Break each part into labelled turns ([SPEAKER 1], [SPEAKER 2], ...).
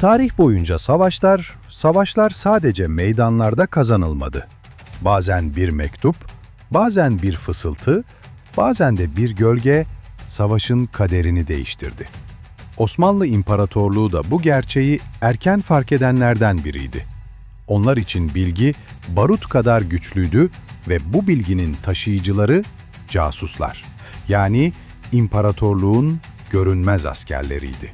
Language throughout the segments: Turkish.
[SPEAKER 1] Tarih boyunca savaşlar, savaşlar sadece meydanlarda kazanılmadı. Bazen bir mektup, bazen bir fısıltı, bazen de bir gölge savaşın kaderini değiştirdi. Osmanlı İmparatorluğu da bu gerçeği erken fark edenlerden biriydi. Onlar için bilgi barut kadar güçlüydü ve bu bilginin taşıyıcıları casuslar. Yani imparatorluğun görünmez askerleriydi.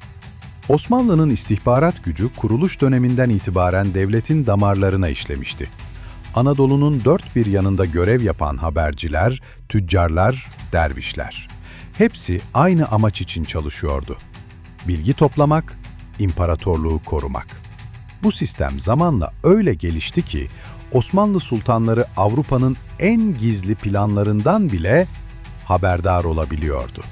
[SPEAKER 1] Osmanlı'nın istihbarat gücü kuruluş döneminden itibaren devletin damarlarına işlemişti. Anadolu'nun dört bir yanında görev yapan haberciler, tüccarlar, dervişler. Hepsi aynı amaç için çalışıyordu. Bilgi toplamak, imparatorluğu korumak. Bu sistem zamanla öyle gelişti ki Osmanlı sultanları Avrupa'nın en gizli planlarından bile haberdar olabiliyordu.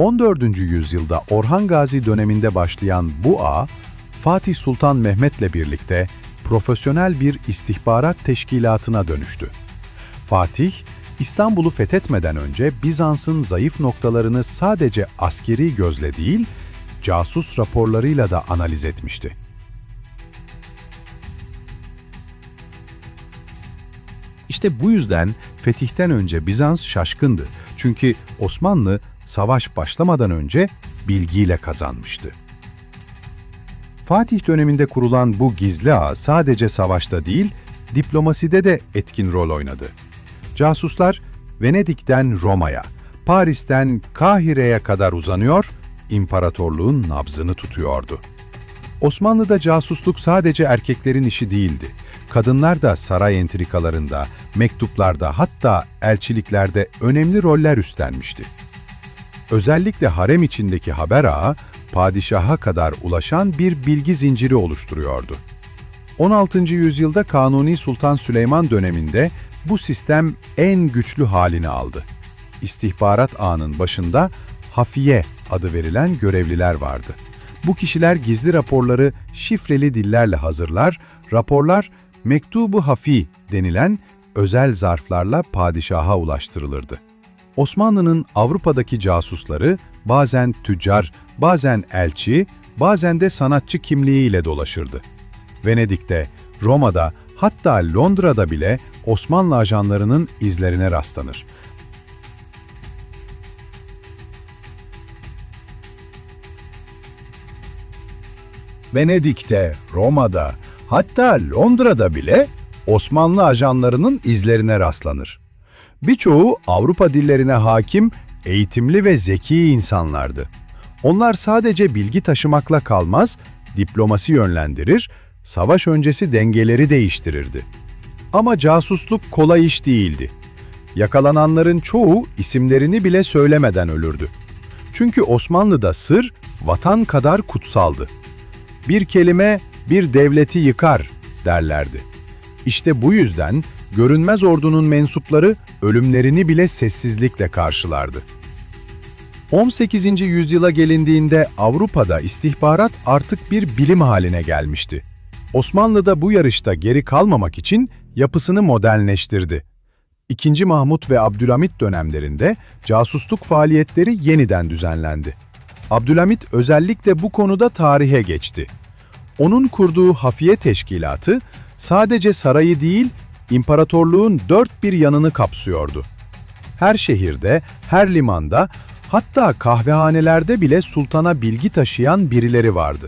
[SPEAKER 1] 14. yüzyılda Orhan Gazi döneminde başlayan bu ağ, Fatih Sultan Mehmet'le birlikte profesyonel bir istihbarat teşkilatına dönüştü. Fatih, İstanbul'u fethetmeden önce Bizans'ın zayıf noktalarını sadece askeri gözle değil, casus raporlarıyla da analiz etmişti. İşte bu yüzden fetihten önce Bizans şaşkındı. Çünkü Osmanlı savaş başlamadan önce bilgiyle kazanmıştı. Fatih döneminde kurulan bu gizli ağ sadece savaşta değil, diplomaside de etkin rol oynadı. Casuslar Venedik'ten Roma'ya, Paris'ten Kahire'ye kadar uzanıyor, imparatorluğun nabzını tutuyordu. Osmanlı'da casusluk sadece erkeklerin işi değildi. Kadınlar da saray entrikalarında, mektuplarda hatta elçiliklerde önemli roller üstlenmişti. Özellikle harem içindeki haber ağı, padişaha kadar ulaşan bir bilgi zinciri oluşturuyordu. 16. yüzyılda Kanuni Sultan Süleyman döneminde bu sistem en güçlü halini aldı. İstihbarat ağının başında hafiye adı verilen görevliler vardı. Bu kişiler gizli raporları şifreli dillerle hazırlar, raporlar mektubu hafi denilen özel zarflarla padişaha ulaştırılırdı. Osmanlı'nın Avrupa'daki casusları bazen tüccar, bazen elçi, bazen de sanatçı kimliğiyle dolaşırdı. Venedik'te, Roma'da, hatta Londra'da bile Osmanlı ajanlarının izlerine rastlanır. Venedik'te, Roma'da, hatta Londra'da bile Osmanlı ajanlarının izlerine rastlanır. Birçoğu Avrupa dillerine hakim, eğitimli ve zeki insanlardı. Onlar sadece bilgi taşımakla kalmaz, diplomasi yönlendirir, savaş öncesi dengeleri değiştirirdi. Ama casusluk kolay iş değildi. Yakalananların çoğu isimlerini bile söylemeden ölürdü. Çünkü Osmanlı'da sır vatan kadar kutsaldı. Bir kelime bir devleti yıkar derlerdi. İşte bu yüzden görünmez ordunun mensupları ölümlerini bile sessizlikle karşılardı. 18. yüzyıla gelindiğinde Avrupa'da istihbarat artık bir bilim haline gelmişti. Osmanlı da bu yarışta geri kalmamak için yapısını modernleştirdi. İkinci Mahmut ve Abdülhamit dönemlerinde casusluk faaliyetleri yeniden düzenlendi. Abdülhamit özellikle bu konuda tarihe geçti. Onun kurduğu hafiye teşkilatı sadece sarayı değil, imparatorluğun dört bir yanını kapsıyordu. Her şehirde, her limanda, hatta kahvehanelerde bile sultana bilgi taşıyan birileri vardı.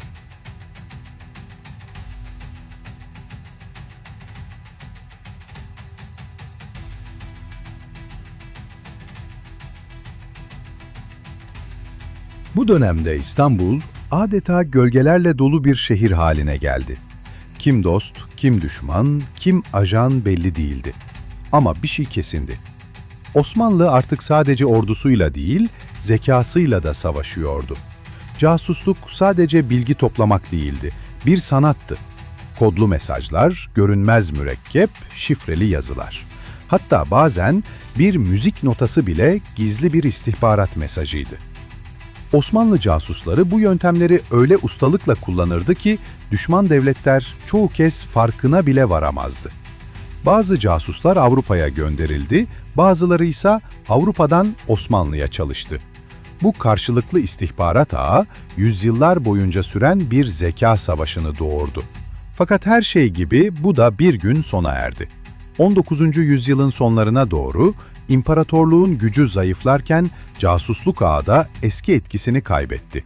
[SPEAKER 1] Bu dönemde İstanbul adeta gölgelerle dolu bir şehir haline geldi. Kim dost, kim düşman, kim ajan belli değildi. Ama bir şey kesindi. Osmanlı artık sadece ordusuyla değil, zekasıyla da savaşıyordu. Casusluk sadece bilgi toplamak değildi, bir sanattı. Kodlu mesajlar, görünmez mürekkep, şifreli yazılar. Hatta bazen bir müzik notası bile gizli bir istihbarat mesajıydı. Osmanlı casusları bu yöntemleri öyle ustalıkla kullanırdı ki düşman devletler çoğu kez farkına bile varamazdı. Bazı casuslar Avrupa'ya gönderildi, bazıları ise Avrupa'dan Osmanlı'ya çalıştı. Bu karşılıklı istihbarat ağı, yüzyıllar boyunca süren bir zeka savaşını doğurdu. Fakat her şey gibi bu da bir gün sona erdi. 19. yüzyılın sonlarına doğru imparatorluğun gücü zayıflarken casusluk ağı da eski etkisini kaybetti.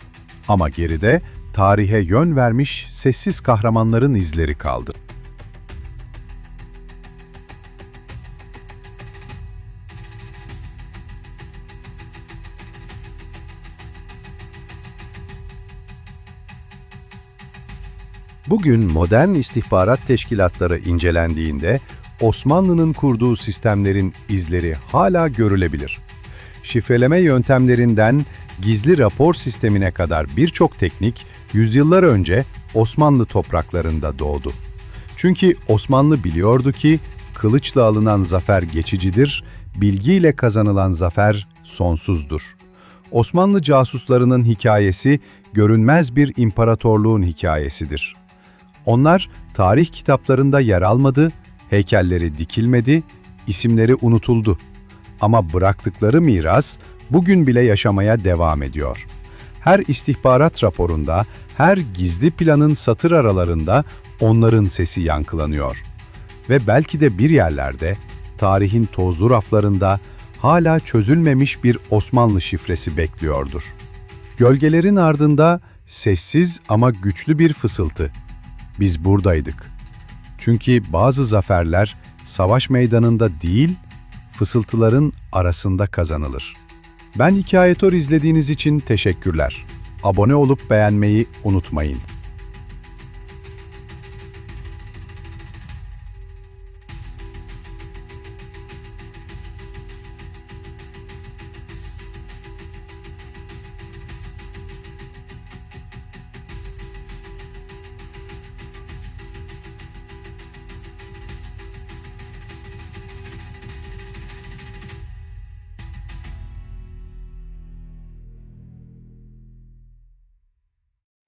[SPEAKER 1] Ama geride tarihe yön vermiş sessiz kahramanların izleri kaldı. Bugün modern istihbarat teşkilatları incelendiğinde Osmanlı'nın kurduğu sistemlerin izleri hala görülebilir. Şifreleme yöntemlerinden gizli rapor sistemine kadar birçok teknik yüzyıllar önce Osmanlı topraklarında doğdu. Çünkü Osmanlı biliyordu ki kılıçla alınan zafer geçicidir, bilgiyle kazanılan zafer sonsuzdur. Osmanlı casuslarının hikayesi görünmez bir imparatorluğun hikayesidir. Onlar tarih kitaplarında yer almadı, heykelleri dikilmedi, isimleri unutuldu. Ama bıraktıkları miras bugün bile yaşamaya devam ediyor. Her istihbarat raporunda, her gizli planın satır aralarında onların sesi yankılanıyor. Ve belki de bir yerlerde, tarihin tozlu raflarında hala çözülmemiş bir Osmanlı şifresi bekliyordur. Gölgelerin ardında sessiz ama güçlü bir fısıltı. Biz buradaydık. Çünkü bazı zaferler savaş meydanında değil, fısıltıların arasında kazanılır. Ben Hikayetor izlediğiniz için teşekkürler. Abone olup beğenmeyi unutmayın.